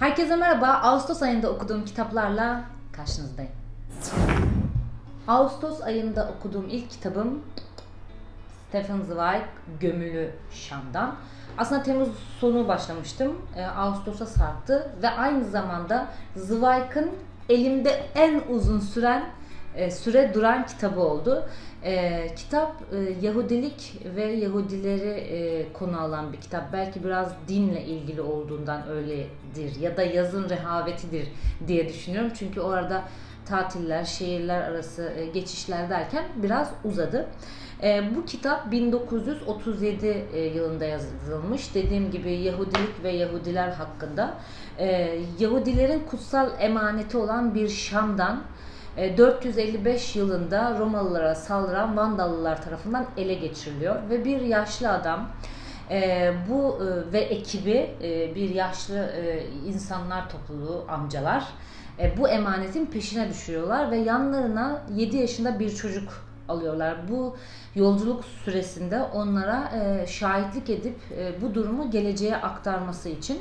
Herkese merhaba. Ağustos ayında okuduğum kitaplarla karşınızdayım. Ağustos ayında okuduğum ilk kitabım Stephen Zweig Gömülü Şam'dan. Aslında Temmuz sonu başlamıştım. Ee, Ağustos'a sarktı ve aynı zamanda Zweig'ın elimde en uzun süren e, süre duran kitabı oldu. E, kitap e, Yahudilik ve Yahudileri e, konu alan bir kitap. Belki biraz dinle ilgili olduğundan öyledir ya da yazın rehavetidir diye düşünüyorum. Çünkü orada tatiller, şehirler arası e, geçişler derken biraz uzadı. E, bu kitap 1937 e, yılında yazılmış. Dediğim gibi Yahudilik ve Yahudiler hakkında. E, Yahudilerin kutsal emaneti olan bir Şam'dan 455 yılında Romalılara saldıran Vandallılar tarafından ele geçiriliyor ve bir yaşlı adam e, bu e, ve ekibi e, bir yaşlı e, insanlar topluluğu amcalar e, bu emanetin peşine düşüyorlar ve yanlarına 7 yaşında bir çocuk alıyorlar. Bu yolculuk süresinde onlara e, şahitlik edip e, bu durumu geleceğe aktarması için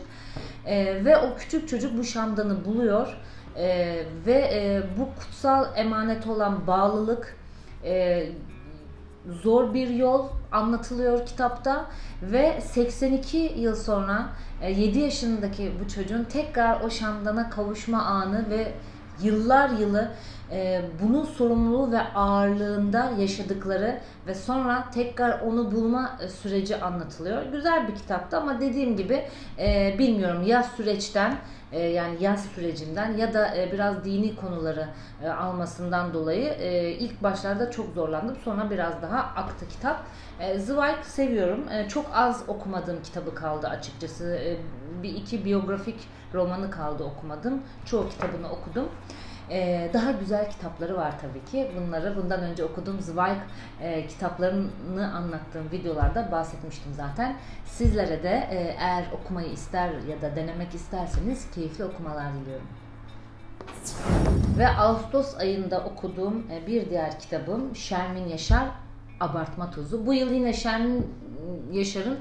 E, ve o küçük çocuk bu şamdanı buluyor E, ve e, bu kutsal emanet olan bağlılık e, zor bir yol anlatılıyor kitapta ve 82 yıl sonra e, 7 yaşındaki bu çocuğun tekrar o şamdana kavuşma anı ve yıllar yılı e, bunun sorumluluğu ve ağırlığında yaşadıkları ve sonra tekrar onu bulma e, süreci anlatılıyor. Güzel bir kitaptı ama dediğim gibi e, bilmiyorum ya süreçten e, yani yaz sürecinden ya da e, biraz dini konuları e, almasından dolayı e, ilk başlarda çok zorlandım. Sonra biraz daha aktı kitap. E, Zweig seviyorum. E, çok az okumadığım kitabı kaldı açıkçası. E, bir iki biyografik romanı kaldı okumadım. Çoğu kitabını okudum. Ee, daha güzel kitapları var tabii ki. Bunları bundan önce okuduğum Zweig e, kitaplarını anlattığım videolarda bahsetmiştim zaten. Sizlere de e, eğer okumayı ister ya da denemek isterseniz keyifli okumalar diliyorum. Ve Ağustos ayında okuduğum e, bir diğer kitabım Şermin Yaşar Abartma Tozu. Bu yıl yine Şermin Yaşar'ın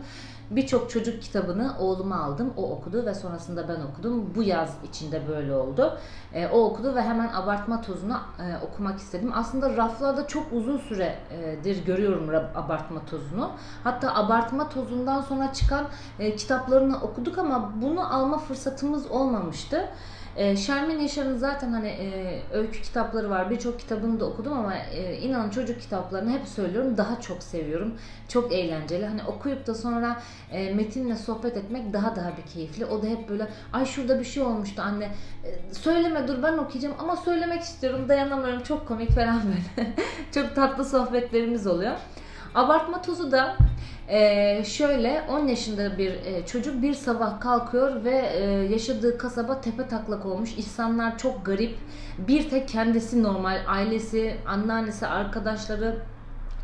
birçok çocuk kitabını oğluma aldım. O okudu ve sonrasında ben okudum. Bu yaz içinde böyle oldu. E, o okudu ve hemen Abartma Tozu'nu e, okumak istedim. Aslında raflarda çok uzun süredir görüyorum Abartma Tozu'nu. Hatta Abartma Tozu'ndan sonra çıkan e, kitaplarını okuduk ama bunu alma fırsatımız olmamıştı. E, Şermin Yaşar'ın zaten hani e, öykü kitapları var. Birçok kitabını da okudum ama e, inanın çocuk kitaplarını hep söylüyorum daha çok seviyorum. Çok eğlenceli. Hani okuyup da sonra e, metinle sohbet etmek daha daha bir keyifli. O da hep böyle ay şurada bir şey olmuştu anne. E, söyleme dur ben okuyacağım ama söylemek istiyorum dayanamıyorum. Çok komik falan böyle. çok tatlı sohbetlerimiz oluyor. Abartma tozu da ee, şöyle 10 yaşında bir e, çocuk bir sabah kalkıyor ve e, yaşadığı kasaba tepe taklak olmuş. İnsanlar çok garip. Bir tek kendisi normal. Ailesi, anneannesi, arkadaşları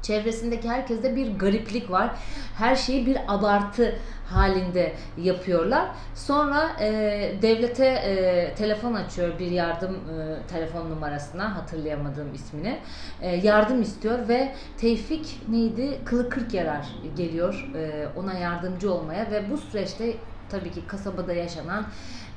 çevresindeki herkeste bir gariplik var. Her şeyi bir abartı halinde yapıyorlar. Sonra e, devlete e, telefon açıyor bir yardım e, telefon numarasına hatırlayamadığım ismini. E, yardım istiyor ve Tevfik neydi? Kılı kırk yarar geliyor e, ona yardımcı olmaya ve bu süreçte tabii ki kasabada yaşanan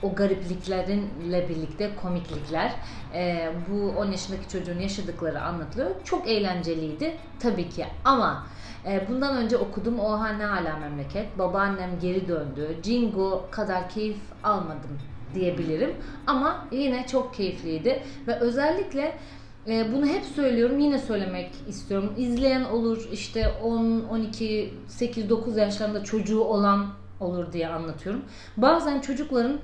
o garipliklerinle birlikte komiklikler e, bu 10 yaşındaki çocuğun yaşadıkları anlatılıyor. Çok eğlenceliydi tabii ki ama e, bundan önce okudum Oha ne hala memleket. Babaannem geri döndü. Jingo kadar keyif almadım diyebilirim. Ama yine çok keyifliydi ve özellikle e, bunu hep söylüyorum yine söylemek istiyorum. İzleyen olur işte 10, 12, 8, 9 yaşlarında çocuğu olan olur diye anlatıyorum. Bazen çocukların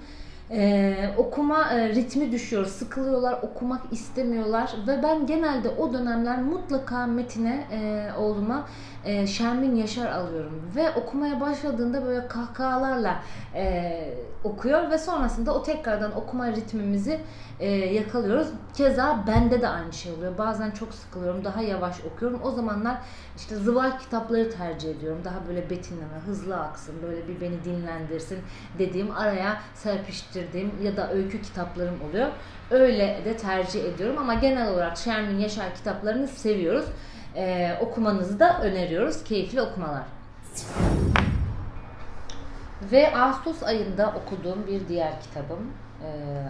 ee, okuma e, ritmi düşüyor, sıkılıyorlar, okumak istemiyorlar ve ben genelde o dönemler mutlaka Metin'e e, oğluma e, Şermin Yaşar alıyorum ve okumaya başladığında böyle kahkahalarla e, okuyor ve sonrasında o tekrardan okuma ritmimizi e, yakalıyoruz. Keza bende de aynı şey oluyor. Bazen çok sıkılıyorum, daha yavaş okuyorum. O zamanlar işte zıvar kitapları tercih ediyorum. Daha böyle betinleme, hızlı aksın, böyle bir beni dinlendirsin dediğim araya serpiştirdiğim ya da öykü kitaplarım oluyor. Öyle de tercih ediyorum ama genel olarak Şermin Yaşar kitaplarını seviyoruz. Ee, okumanızı da öneriyoruz. Keyifli okumalar. Ve Ağustos ayında okuduğum bir diğer kitabım e,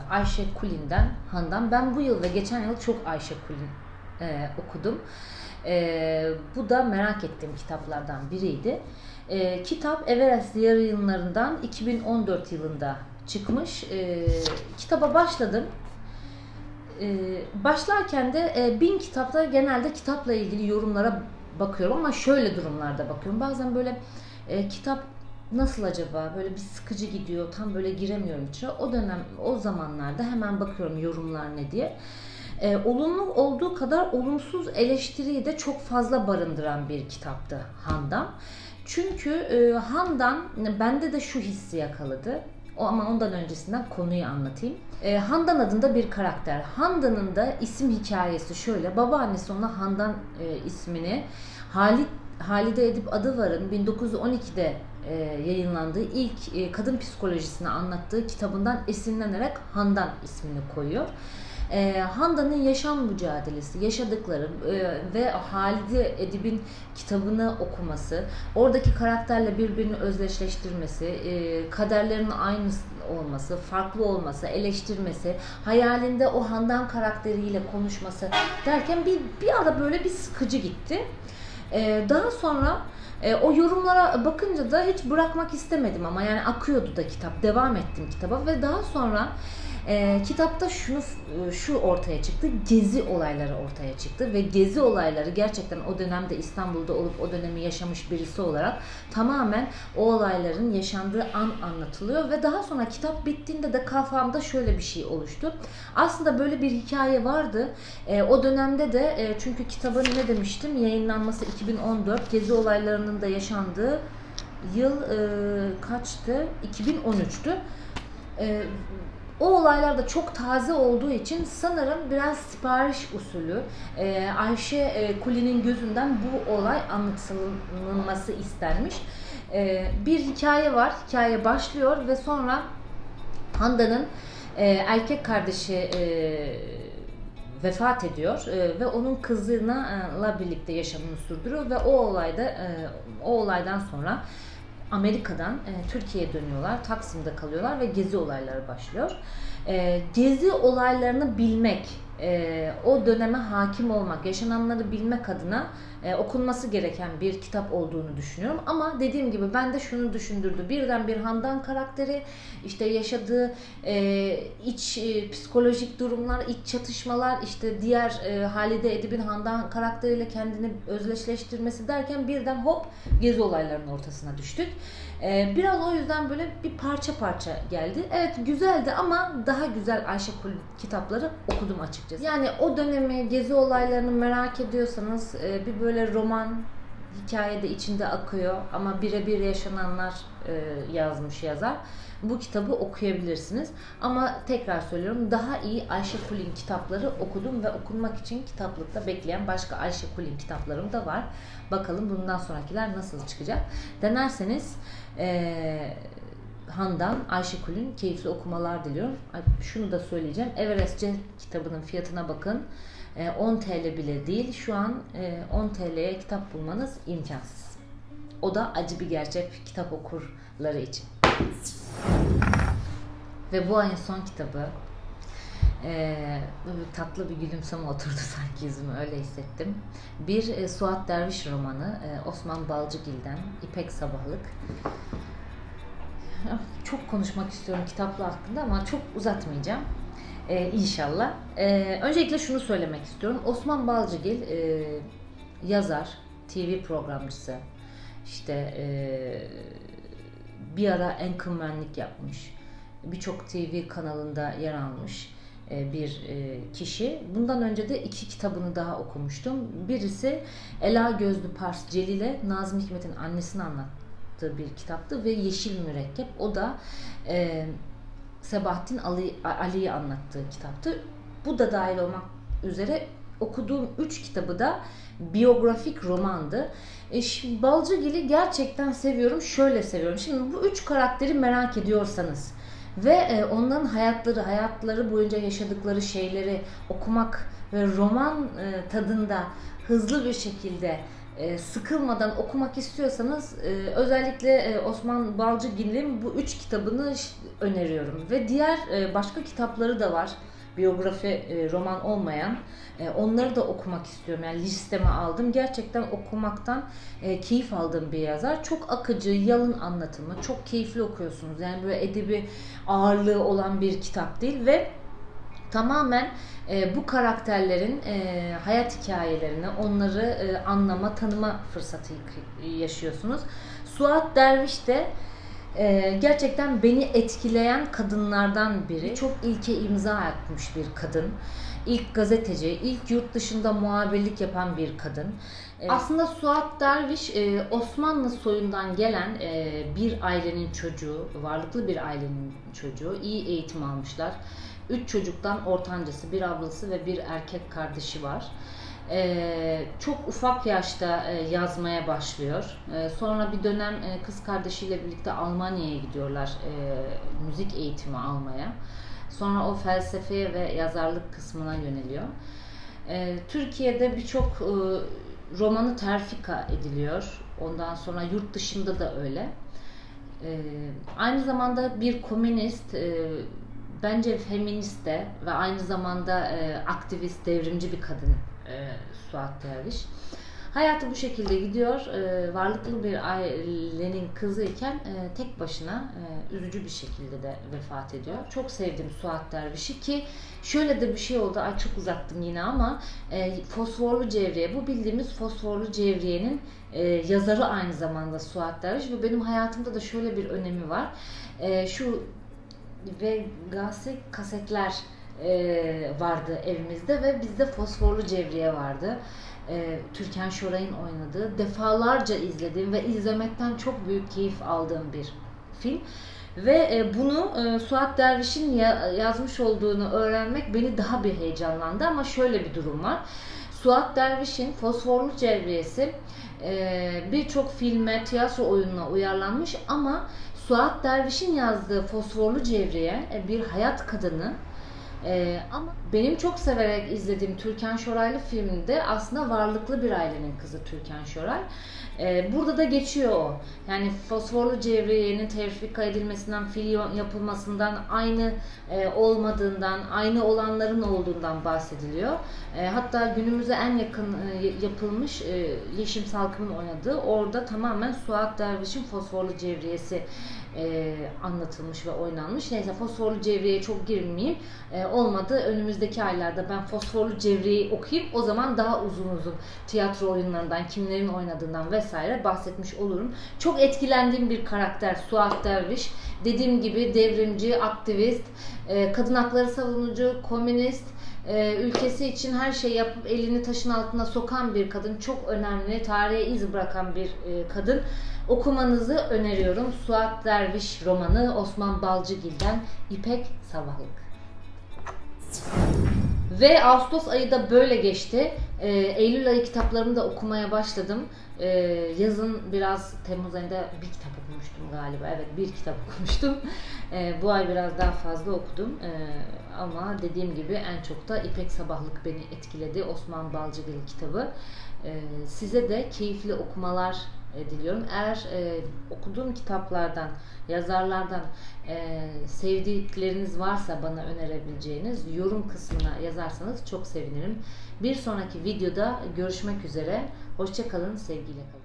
Ayşe Kulin'den Handan. Ben bu yıl ve geçen yıl çok Ayşe Kulin e, okudum. E, bu da merak ettiğim kitaplardan biriydi. E, kitap Everest yayınlarından 2014 yılında çıkmış. E, kitaba başladım. E, başlarken de e, bin kitapta genelde kitapla ilgili yorumlara bakıyorum ama şöyle durumlarda bakıyorum. Bazen böyle e, kitap nasıl acaba böyle bir sıkıcı gidiyor tam böyle giremiyorum içine. O dönem o zamanlarda hemen bakıyorum yorumlar ne diye. E, olumlu olduğu kadar olumsuz eleştiriyi de çok fazla barındıran bir kitaptı Handan. Çünkü e, Handan bende de şu hissi yakaladı. O ama ondan öncesinden konuyu anlatayım. E, Handan adında bir karakter. Handan'ın da isim hikayesi şöyle. Babaannesi ona Handan e, ismini Halit Halide Edip Adıvar'ın 1912'de e, yayınlandığı ilk e, kadın psikolojisini anlattığı kitabından esinlenerek Handan ismini koyuyor. E, Handan'ın yaşam mücadelesi, yaşadıkları e, ve Halide Edip'in kitabını okuması, oradaki karakterle birbirini özdeşleştirmesi, e, kaderlerinin aynı olması, farklı olması, eleştirmesi, hayalinde o Handan karakteriyle konuşması derken bir, bir ara böyle bir sıkıcı gitti. Ee, daha sonra e, o yorumlara bakınca da hiç bırakmak istemedim ama yani akıyordu da kitap. Devam ettim kitaba ve daha sonra e, kitapta şunu şu ortaya çıktı. Gezi olayları ortaya çıktı ve gezi olayları gerçekten o dönemde İstanbul'da olup o dönemi yaşamış birisi olarak tamamen o olayların yaşandığı an anlatılıyor ve daha sonra kitap bittiğinde de kafamda şöyle bir şey oluştu. Aslında böyle bir hikaye vardı. E, o dönemde de e, çünkü kitabın ne demiştim yayınlanması 2014 gezi olaylarının da yaşandığı yıl e, kaçtı? 2013'tü. E, o olaylar da çok taze olduğu için sanırım biraz sipariş usulü e, Ayşe e, Kuli'nin gözünden bu olay anlatılması istenmiş. E, bir hikaye var. Hikaye başlıyor ve sonra Handan'ın e, erkek kardeşi e, vefat ediyor e, ve onun kızıyla birlikte yaşamını sürdürüyor ve o olayda e, o olaydan sonra Amerika'dan e, Türkiye'ye dönüyorlar, Taksim'de kalıyorlar ve gezi olayları başlıyor. E, gezi olaylarını bilmek, e, o döneme hakim olmak, yaşananları bilmek adına e, okunması gereken bir kitap olduğunu düşünüyorum. Ama dediğim gibi ben de şunu düşündürdü. Birden bir Handan karakteri, işte yaşadığı e, iç e, psikolojik durumlar, iç çatışmalar, işte diğer e, Halide Edip'in Handan karakteriyle kendini özdeşleştirmesi derken birden hop gezi olaylarının ortasına düştük. E, biraz o yüzden böyle bir parça parça geldi. Evet güzeldi ama daha güzel Ayşe Kul kitapları okudum açıkçası. Yani o dönemi, gezi olaylarını merak ediyorsanız e, bir böyle roman hikayede içinde akıyor ama birebir yaşananlar e, yazmış yazar. Bu kitabı okuyabilirsiniz. Ama tekrar söylüyorum daha iyi Ayşe Kulin kitapları okudum ve okunmak için kitaplıkta bekleyen başka Ayşe Kulin kitaplarım da var. Bakalım bundan sonrakiler nasıl çıkacak. Denerseniz e, Handan Ayşekul'ün keyifli okumalar diliyorum. Ay, Şunu da söyleyeceğim. Everest C kitabının fiyatına bakın. E, 10 TL bile değil. Şu an e, 10 TL'ye kitap bulmanız imkansız. O da acı bir gerçek kitap okurları için. Ve bu ayın son kitabı e, tatlı bir gülümseme oturdu sanki yüzüme öyle hissettim. Bir e, Suat Derviş romanı e, Osman Balcıgil'den İpek Sabahlık. Çok konuşmak istiyorum kitapla hakkında ama çok uzatmayacağım. Ee, inşallah. Ee, öncelikle şunu söylemek istiyorum. Osman Balcıgil e, yazar, TV programcısı, işte e, bir ara Anchorman'lik yapmış. Birçok TV kanalında yer almış e, bir e, kişi. Bundan önce de iki kitabını daha okumuştum. Birisi Ela Gözlü Pars Celile, Nazım Hikmet'in annesini anlattığı bir kitaptı ve Yeşil Mürekkep. O da e, Sebahattin Ali, Ali'yi anlattığı kitaptı. Bu da dahil olmak üzere okuduğum üç kitabı da biyografik romandı. E, şimdi Balcıgil'i gerçekten seviyorum. Şöyle seviyorum. Şimdi bu üç karakteri merak ediyorsanız ve e, onların hayatları, hayatları boyunca yaşadıkları şeyleri okumak ve roman e, tadında hızlı bir şekilde e, sıkılmadan okumak istiyorsanız e, özellikle e, Osman Balcıgil'in bu üç kitabını öneriyorum. Ve diğer başka kitapları da var. Biyografi roman olmayan. Onları da okumak istiyorum. Yani listeme aldım. Gerçekten okumaktan keyif aldığım bir yazar. Çok akıcı, yalın anlatımı. Çok keyifli okuyorsunuz. Yani böyle edebi ağırlığı olan bir kitap değil ve tamamen e, bu karakterlerin e, hayat hikayelerini, onları e, anlama, tanıma fırsatı yaşıyorsunuz. Suat Derviş de e, gerçekten beni etkileyen kadınlardan biri. Çok ilke imza atmış bir kadın. İlk gazeteci, ilk yurt dışında muhabirlik yapan bir kadın. E, Aslında Suat Derviş e, Osmanlı soyundan gelen e, bir ailenin çocuğu, varlıklı bir ailenin çocuğu. iyi eğitim almışlar. Üç çocuktan ortancası, bir ablası ve bir erkek kardeşi var. Ee, çok ufak yaşta e, yazmaya başlıyor. Ee, sonra bir dönem e, kız kardeşiyle birlikte Almanya'ya gidiyorlar e, müzik eğitimi almaya. Sonra o felsefeye ve yazarlık kısmına yöneliyor. Ee, Türkiye'de birçok e, romanı terfika ediliyor. Ondan sonra yurt dışında da öyle. Ee, aynı zamanda bir komünist, e, bence feminist de ve aynı zamanda e, aktivist, devrimci bir kadın e, Suat Derviş. Hayatı bu şekilde gidiyor. E, varlıklı bir ailenin kızıyken e, tek başına e, üzücü bir şekilde de vefat ediyor. Çok sevdim Suat Derviş'i ki şöyle de bir şey oldu. Ay çok uzattım yine ama e, Fosforlu Cevriye. Bu bildiğimiz Fosforlu Cevriye'nin e, yazarı aynı zamanda Suat Derviş ve benim hayatımda da şöyle bir önemi var. E, şu ve gazete kasetler e, vardı evimizde ve bizde fosforlu cevriye vardı. E, Türkan Şoray'ın oynadığı defalarca izlediğim ve izlemekten çok büyük keyif aldığım bir film. Ve e, bunu e, Suat Derviş'in ya, yazmış olduğunu öğrenmek beni daha bir heyecanlandı ama şöyle bir durum var. Suat Derviş'in Fosforlu Cevriyesi e, birçok filme, tiyatro oyununa uyarlanmış ama Suat Derviş'in yazdığı Fosforlu Cevriye e, bir hayat kadını ee, ama benim çok severek izlediğim Türkan Şoraylı filminde aslında varlıklı bir ailenin kızı Türkan Şoray. Ee, burada da geçiyor o. Yani fosforlu cevriyenin tevfika edilmesinden, fil yapılmasından, aynı e, olmadığından, aynı olanların olduğundan bahsediliyor. E, hatta günümüze en yakın e, yapılmış e, Yeşim Salkım'ın oynadığı orada tamamen Suat Derviş'in fosforlu cevriyesi e, anlatılmış ve oynanmış. Neyse fosforlu cevriyeye çok girmeyeyim. E, olmadı önümüzdeki aylarda ben fosforlu cevriyeyi okuyup o zaman daha uzun uzun tiyatro oyunlarından, kimlerin oynadığından vesaire bahsetmiş olurum. Çok etkilendiğim bir karakter Suat Derviş. Dediğim gibi devrimci, aktivist, e, kadın hakları savunucu, komünist, e, ülkesi için her şey yapıp elini taşın altına sokan bir kadın. Çok önemli, tarihe iz bırakan bir e, kadın. Okumanızı öneriyorum. Suat Derviş romanı Osman Balcıgil'den İpek Sabahlık. Ve Ağustos ayı da böyle geçti. Ee, Eylül ayı kitaplarımı da okumaya başladım. Ee, yazın biraz Temmuz ayında bir kitap okumuştum galiba. Evet bir kitap okumuştum. Ee, bu ay biraz daha fazla okudum. Ee, ama dediğim gibi en çok da İpek Sabahlık beni etkiledi. Osman Balcıgil kitabı. Ee, size de keyifli okumalar e, diliyorum. Eğer e, okuduğum kitaplardan, yazarlardan e, sevdikleriniz varsa bana önerebileceğiniz yorum kısmına yazarsanız çok sevinirim. Bir sonraki videoda görüşmek üzere. Hoşçakalın, sevgiyle kalın.